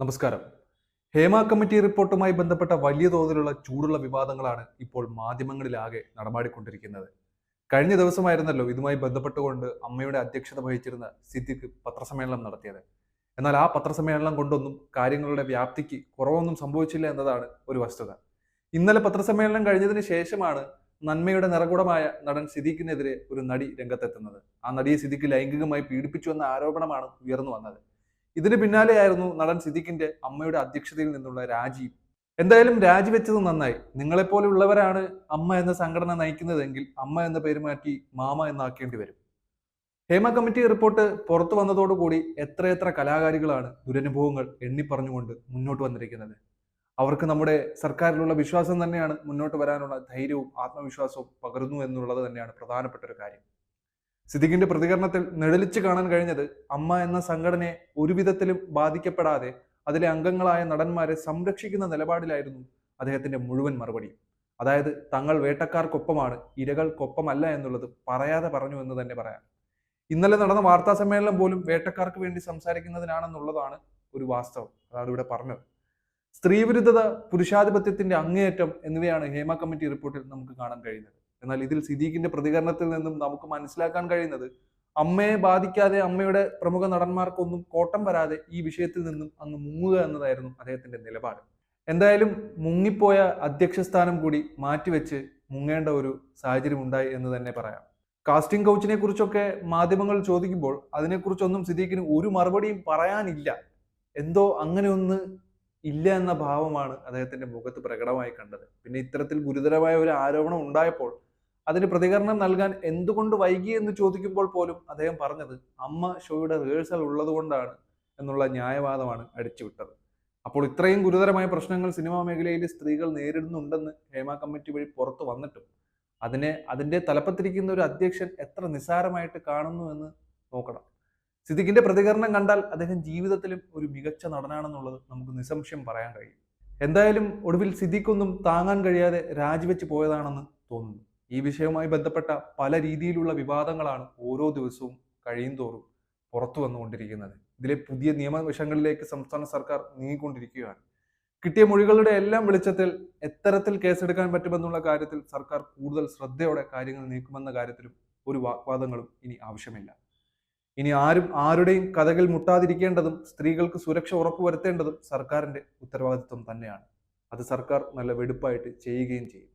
നമസ്കാരം. ഹേമ കമ്മിറ്റി റിപ്പോർട്ടുമായി ബന്ധപ്പെട്ട വലിയ തോതിലുള്ള ചൂടുള്ള വിവാദങ്ങളാണ് ഇപ്പോൾ മാധ്യമങ്ങളിലാകെ നടമാടിക്കൊണ്ടിരിക്കുന്നത്. കഴിഞ്ഞ ദിവസമായിരുന്നല്ലോ ഇതുമായി ബന്ധപ്പെട്ടുകൊണ്ട് അമ്മയുടെ അധ്യക്ഷത വഹിച്ചിരുന്ന സിദ്ദിഖ് പത്രസമ്മേളനം നടത്തിയത്. എന്നാൽ ആ പത്രസമ്മേളനം കൊണ്ടൊന്നും കാര്യങ്ങളുടെ വ്യാപ്തിക്ക് കുറവൊന്നും സംഭവിച്ചില്ല എന്നതാണ് ഒരു വസ്തുത. ഇന്നലെ പത്രസമ്മേളനം കഴിഞ്ഞതിന് ശേഷമാണ് നന്മയുടെ നിറകുടമായ നടൻ സിദ്ദിഖിനെതിരെ ഒരു നടി രംഗത്തെത്തുന്നത്. ആ നടിയെ സിദ്ദിഖ് ലൈംഗികമായി പീഡിപ്പിച്ചു എന്ന ആരോപണമാണ് ഉയർന്നു വന്നത്. ഇതിന് പിന്നാലെയായിരുന്നു നടൻ സിദ്ദിഖിന്റെ അമ്മയുടെ അധ്യക്ഷതയിൽ നിന്നുള്ള രാജി എന്തായാലും രാജിവെച്ചത് നന്നായി. നിങ്ങളെപ്പോലുള്ളവരാണ് അമ്മ എന്ന സംഘടന നയിക്കുന്നതെങ്കിൽ അമ്മ എന്ന പേര് മാറ്റി മാമ എന്നാക്കേണ്ടി വരും. ഹേമ കമ്മിറ്റി റിപ്പോർട്ട് പുറത്തു വന്നതോടുകൂടി എത്രയെത്ര കലാകാരികളാണ് ദുരനുഭവങ്ങൾ എണ്ണിപ്പറഞ്ഞുകൊണ്ട് മുന്നോട്ട് വന്നിരിക്കുന്നത്. അവർക്ക് നമ്മുടെ സർക്കാരിലുള്ള വിശ്വാസം തന്നെയാണ് മുന്നോട്ട് വരാനുള്ള ധൈര്യവും ആത്മവിശ്വാസവും പകരുന്നു എന്നുള്ളത് തന്നെയാണ് പ്രധാനപ്പെട്ട ഒരു കാര്യം. സിദ്ദിഖിന്റെ പ്രതികരണത്തിൽ നിഴലിച്ചു കാണാൻ കഴിഞ്ഞത് അമ്മ എന്ന സംഘടനയെ ഒരുവിധത്തിലും ബാധിക്കപ്പെടാതെ അതിലെ അംഗങ്ങളായ നടന്മാരെ സംരക്ഷിക്കുന്ന നിലപാടിലായിരുന്നു അദ്ദേഹത്തിന്റെ മുഴുവൻ മറുപടി. അതായത് തങ്ങൾ വേട്ടക്കാർക്കൊപ്പമാണ് ഇരകൾക്കൊപ്പമല്ല എന്നുള്ളത് പറയാതെ പറഞ്ഞു എന്ന് തന്നെ പറയാം. ഇന്നലെ നടന്ന വാർത്താ സമ്മേളനം പോലും വേട്ടക്കാർക്ക് വേണ്ടി സംസാരിക്കുന്നതിനാണെന്നുള്ളതാണ് ഒരു വാസ്തവം. അതാണ് ഇവിടെ പറഞ്ഞത്. സ്ത്രീവിരുദ്ധത പുരുഷാധിപത്യത്തിന്റെ അങ്ങേയറ്റം എന്നിവയാണ് ഹേമ കമ്മിറ്റി റിപ്പോർട്ടിൽ നമുക്ക് കാണാൻ കഴിയുന്നത്. എന്നാൽ ഇതിൽ സിദ്ദീഖിന്റെ പ്രതികരണത്തിൽ നിന്നും നമുക്ക് മനസ്സിലാക്കാൻ കഴിയുന്നത് അമ്മയെ ബാധിക്കാതെ അമ്മയുടെ പ്രമുഖ നടന്മാർക്കൊന്നും കോട്ടം വരാതെ ഈ വിഷയത്തിൽ നിന്നും അങ്ങ് മുങ്ങുക എന്നതായിരുന്നു അദ്ദേഹത്തിന്റെ നിലപാട്. എന്തായാലും മുങ്ങിപ്പോയ അധ്യക്ഷ സ്ഥാനം കൂടി മാറ്റിവെച്ച് മുങ്ങേണ്ട ഒരു സാഹചര്യം ഉണ്ടായി എന്ന് തന്നെ പറയാം. കാസ്റ്റിംഗ് കൗച്ചിനെ കുറിച്ചൊക്കെ മാധ്യമങ്ങൾ ചോദിക്കുമ്പോൾ അതിനെക്കുറിച്ചൊന്നും സിദ്ദീഖിന് ഒരു മറുപടിയും പറയാനില്ല. എന്തോ അങ്ങനെ ഇല്ല എന്ന ഭാവമാണ് അദ്ദേഹത്തിന്റെ മുഖത്ത് പ്രകടമായി കണ്ടത്. പിന്നെ ഇത്തരത്തിൽ ഗുരുതരമായ ഒരു ആരോപണം ഉണ്ടായപ്പോൾ അതിന് പ്രതികരണം നൽകാൻ എന്തുകൊണ്ട് വൈകി എന്ന് ചോദിക്കുമ്പോൾ പോലും അദ്ദേഹം പറഞ്ഞത് അമ്മ ഷോയുടെ റിഹേഴ്സൽ ഉള്ളതുകൊണ്ടാണ് എന്നുള്ള ന്യായവാദമാണ് അടിച്ചുവിട്ടത് അപ്പോൾ ഇത്രയും ഗുരുതരമായ പ്രശ്നങ്ങൾ സിനിമാ മേഖലയിൽ സ്ത്രീകൾ നേരിടുന്നുണ്ടെന്ന് ഹേമ കമ്മിറ്റി വഴി പുറത്തു വന്നിട്ടും അതിനെ അതിന്റെ തലപ്പത്തിരിക്കുന്ന ഒരു അധ്യക്ഷൻ എത്ര നിസ്സാരമായിട്ട് കാണുന്നു എന്ന് നോക്കണം. സിദ്ദിഖിന്റെ പ്രതികരണം കണ്ടാൽ അദ്ദേഹം ജീവിതത്തിലും ഒരു മികച്ച നടനാണെന്നുള്ളത് നമുക്ക് നിസ്സംശയം പറയാൻ കഴിയും. എന്തായാലും ഒടുവിൽ സിദ്ദിഖൊന്നും താങ്ങാൻ കഴിയാതെ രാജിവെച്ച് പോയതാണെന്ന് തോന്നുന്നു. ഈ വിഷയവുമായി ബന്ധപ്പെട്ട പല രീതിയിലുള്ള വിവാദങ്ങളാണ് ഓരോ ദിവസവും കഴിയും തോറും പുറത്തു വന്നുകൊണ്ടിരിക്കുന്നത്. ഇതിലെ പുതിയ നിയമവശങ്ങളിലേക്ക് സംസ്ഥാന സർക്കാർ നീങ്ങിക്കൊണ്ടിരിക്കുകയാണ്. കിട്ടിയ മൊഴികളുടെ എല്ലാം വെളിച്ചത്തിൽ എത്തരത്തിൽ കേസെടുക്കാൻ പറ്റുമെന്നുള്ള കാര്യത്തിൽ സർക്കാർ കൂടുതൽ ശ്രദ്ധയോടെ കാര്യങ്ങൾ നീക്കുമെന്ന കാര്യത്തിലും ഒരു വാഗ്വാദങ്ങളും ഇനി ആവശ്യമില്ല. ഇനി ആരും ആരുടെയും കഥകൾ മുട്ടാതിരിക്കേണ്ടതും സ്ത്രീകൾക്ക് സുരക്ഷ ഉറപ്പുവരുത്തേണ്ടതും സർക്കാരിന്റെ ഉത്തരവാദിത്വം തന്നെയാണ്. അത് സർക്കാർ നല്ല വെടുപ്പായിട്ട് ചെയ്യുകയും ചെയ്യും.